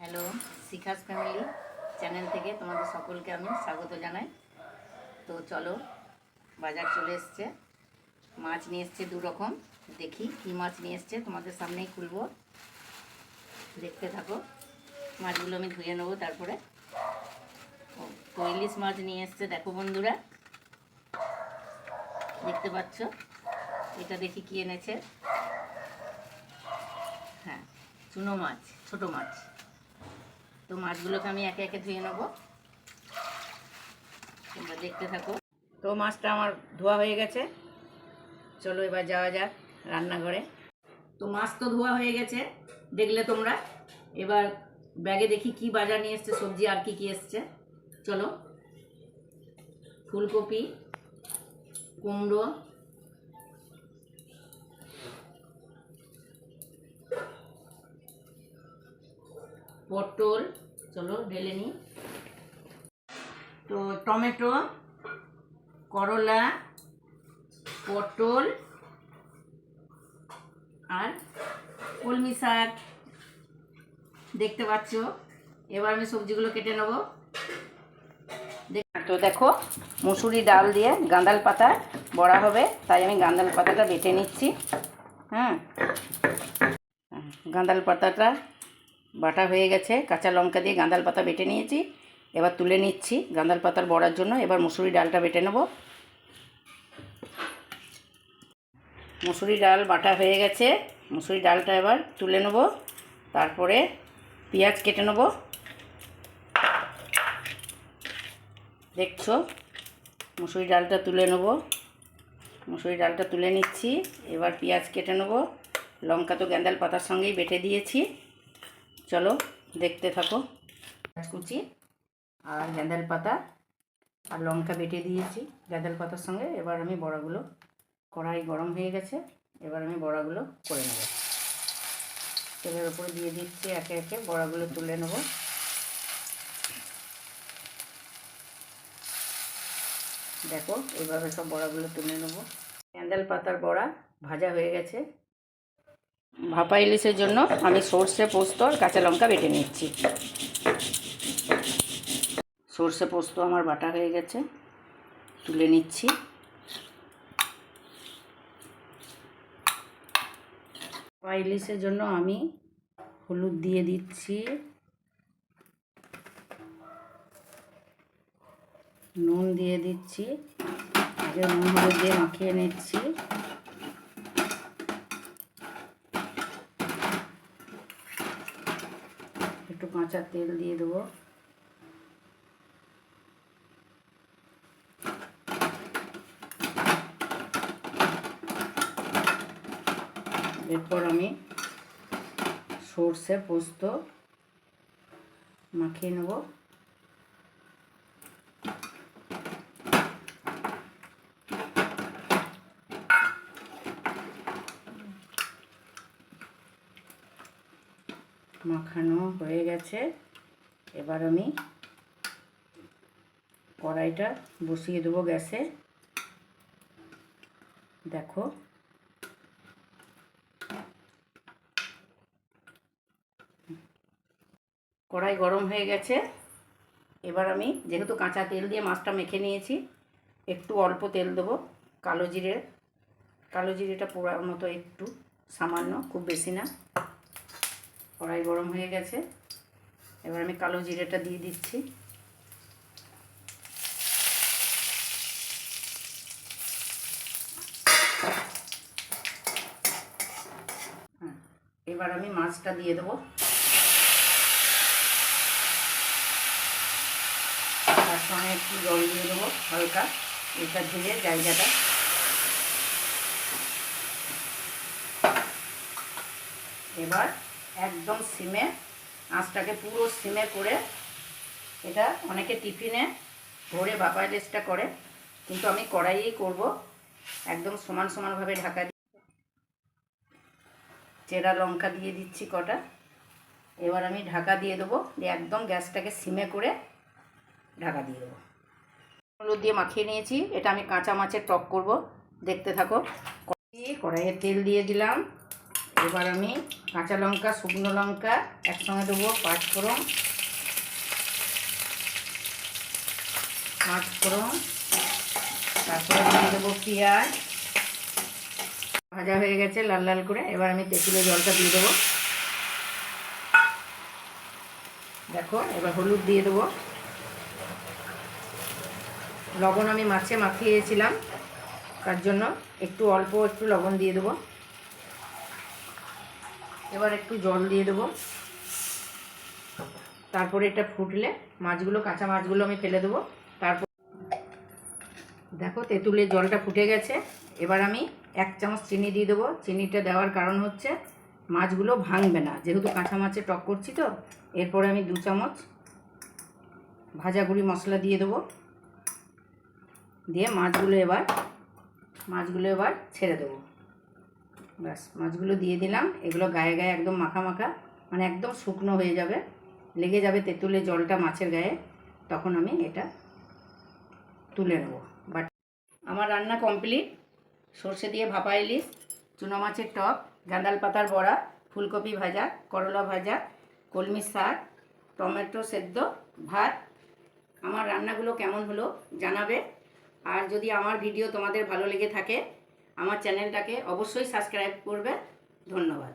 Hello Shikha's family channel থেকে তোমাদের সকলকে আমি স্বাগত জানাই। তো চলো বাজার চলে এসছে। মাছ নিয়ে এসছে দু রকম। দেখি কী মাছ নিয়ে এসছে তোমাদের সামনেই খুলবো। দেখতে থাকো। মাছগুলো আমি ধুয়ে নেব তারপরে। ও, তো মাছ নিয়ে এসছে দেখো বন্ধুরা। দেখতে পাচ্ছ? এটা দেখি কি এনেছে। হ্যাঁ চুনো মাছ ছোট মাছ। তো মাছগুলোকে আমি একে একে ধুয়ে নেব। তোমরা দেখতে থাকো। তো মাছটা আমার ধোয়া হয়ে গেছে। চলো এবার যাওয়া যাক রান্নাঘরে। তো মাছ তো ধোয়া হয়ে গেছে, দেখলে তোমরা। এবার ব্যাগে দেখি কি বাজার নিয়ে এসছে, সবজি আর কি কি এসছে। চলো। ফুলকপি, কুমড়ো পটল চলো ঢেলে নিই। তো টমেটো করলা পটল আর কলমি শাক। দেখতে পাচ্ছ? এবার আমি সবজিগুলো কেটে নেব। তো দেখো মুসুরি ডাল দিয়ে গাঁদাল পাতা বড়া হবে তাই আমি গাঁদাল পাতাটা বেটে নিচ্ছি। হ্যাঁ গাঁদাল পাতাটা বাটা হয়ে গেছে। কাঁচা লঙ্কা দিয়ে গাঁদাল পাতা বেটে নিয়েছি। এবার তুলে নিচ্ছি গাঁদাল পাতার বড়ার জন্য। এবার মুসুরি ডালটা বেটে নেব। মুসুরি ডাল বাটা হয়ে গেছে। মুসুরি ডালটা এবার তুলে নেব। তারপরে পেঁয়াজ কেটে নেব। দেখছ? মুসুরি ডালটা তুলে নেব। মুসুরি ডালটা তুলে নিচ্ছি। এবার পেঁয়াজ কেটে নেব। লঙ্কা তো গ্যান্দাল পাতার সঙ্গেই বেটে দিয়েছি। চলো দেখতে থাকো। কুচি আর গ্যাঁদাল পাতা আর লঙ্কা বেটে দিয়েছি গ্যাঁদাল পাতার সঙ্গে। এবার আমি বড়াগুলো, কড়াই গরম হয়ে গেছে, এবার আমি বড়াগুলো করে নেব। তেলের উপরে দিয়ে দিচ্ছি একে একে, বড়াগুলো তুলে নেব। দেখো এইভাবে সব বড়াগুলো তুলে নেব। গ্যাঁদাল পাতার বড়া ভাজা হয়ে গেছে। ভাপা ইলিশের জন্য আমি সর্ষে পোস্ত আর কাঁচা লঙ্কা বেটে নিচ্ছি। সর্ষে পোস্ত আমার বাটা হয়ে গেছে। তুলে নিচ্ছি। ভাপা ইলিশের জন্য আমি হলুদ দিয়ে দিচ্ছি। নুন দিয়ে দিচ্ছি। আগে নুন হলুদ দিয়ে মাখিয়ে নিচ্ছি। কাঁচা তেল দিয়ে দেবো। এরপর আমি সর্ষে পোস্ত মাখিয়ে নেব। মাখানো হয়ে গেছে। এবার আমি কড়াইটা বসিয়ে দেবো গ্যাসে। দেখো। কড়াই গরম হয়ে গেছে। এবার আমি যেহেতু কাঁচা তেল দিয়ে মাছটা মেখে নিয়েছি, একটু অল্প তেল দেবো কালো জিরে। কালো জিরেটা পোড়ার মতো একটু, সামান্য, খুব বেশি না। কড়াই গরম হয়ে গেছে। এবার আমি কালো জিরেটা দিয়ে দিচ্ছি। হ্যাঁ, এবার আমি মাছটা দিয়ে দেবো। তার সঙ্গে একটু জল দিয়ে দেবো হালকা। এটা ধুয়ে জায়গাটা এবার একদম সিমে, আঁচটাকে পুরো সিমে করে এটা অনেকে টিফিনে ভরে বাপা ইলিশটা করে, কিন্তু আমি কড়াইয়েই করব, একদম সমান সমানভাবে ঢাকা দিয়ে। চেরা লঙ্কা দিয়ে দিচ্ছি কটা। এবার আমি ঢাকা দিয়ে দেবো, দিয়ে একদম গ্যাসটাকে সিমে করে ঢাকা দিয়ে দেবো। হলুদ দিয়ে মাখিয়ে নিয়েছি, এটা আমি কাঁচা মাছের টক করব, দেখতে থাকো। কড়াইয়ে তেল দিয়ে দিলাম। এবার আমি কাঁচা লঙ্কা, শুকনো লঙ্কা একসঙ্গে দেবো, পাঁচ ফোড়ন। পাঁচ ফোড়ন। তারপরে দিয়ে দেবো পেঁয়াজ। ভাজা হয়ে গেছে লাল লাল করে। এবার আমি তেঁতুলের জলটা দিয়ে দেবো। দেখো, এবার হলুদ দিয়ে দেবো। লবণ আমি মাছে মাখিয়েছিলাম, তার জন্য একটু অল্প একটু লবণ দিয়ে দেবো। এবার একটু জল দিয়ে দেবো। তারপরে এটা ফুটলে মাছগুলো, কাঁচা মাছগুলো আমি ফেলে দেবো। তারপর দেখো তেঁতুলের জলটা ফুটে গেছে। এবার আমি এক চামচ চিনি দিয়ে দেবো। চিনিটা দেওয়ার কারণ হচ্ছে মাছগুলো ভাঙবে না। যেহেতু কাঁচা মাছে টক করছি তো, এরপরে আমি দু চামচ ভাজা গুঁড়ি মশলা দিয়ে দেবো। দিয়ে মাছগুলো এবার মাছগুলো এবার ছেড়ে দেবো। ব্যাস, মাছগুলো দিয়ে দিলাম। এগুলো গায়ে গায়ে একদম মাখা মাখা মানে একদম শুকনো হয়ে যাবে। লেগে যাবে তেঁতুলের জলটা মাছের গায়ে, তখন আমি এটা তুলে নেব। বাট আমার রান্না কমপ্লিট সর্ষে দিয়ে ভাপা ইলিশ, চুনো মাছের টক, গাঁদাল পাতার বড়া, ফুলকপি ভাজা, করলা ভাজা, কলমি শাক, টমেটো সেদ্ধ, ভাত। আমার রান্নাগুলো কেমন হলো জানাবে। আর যদি আমার ভিডিও তোমাদের ভালো লেগে থাকে আমার চ্যানেলটাকে অবশ্যই সাবস্ক্রাইব করবে। ধন্যবাদ।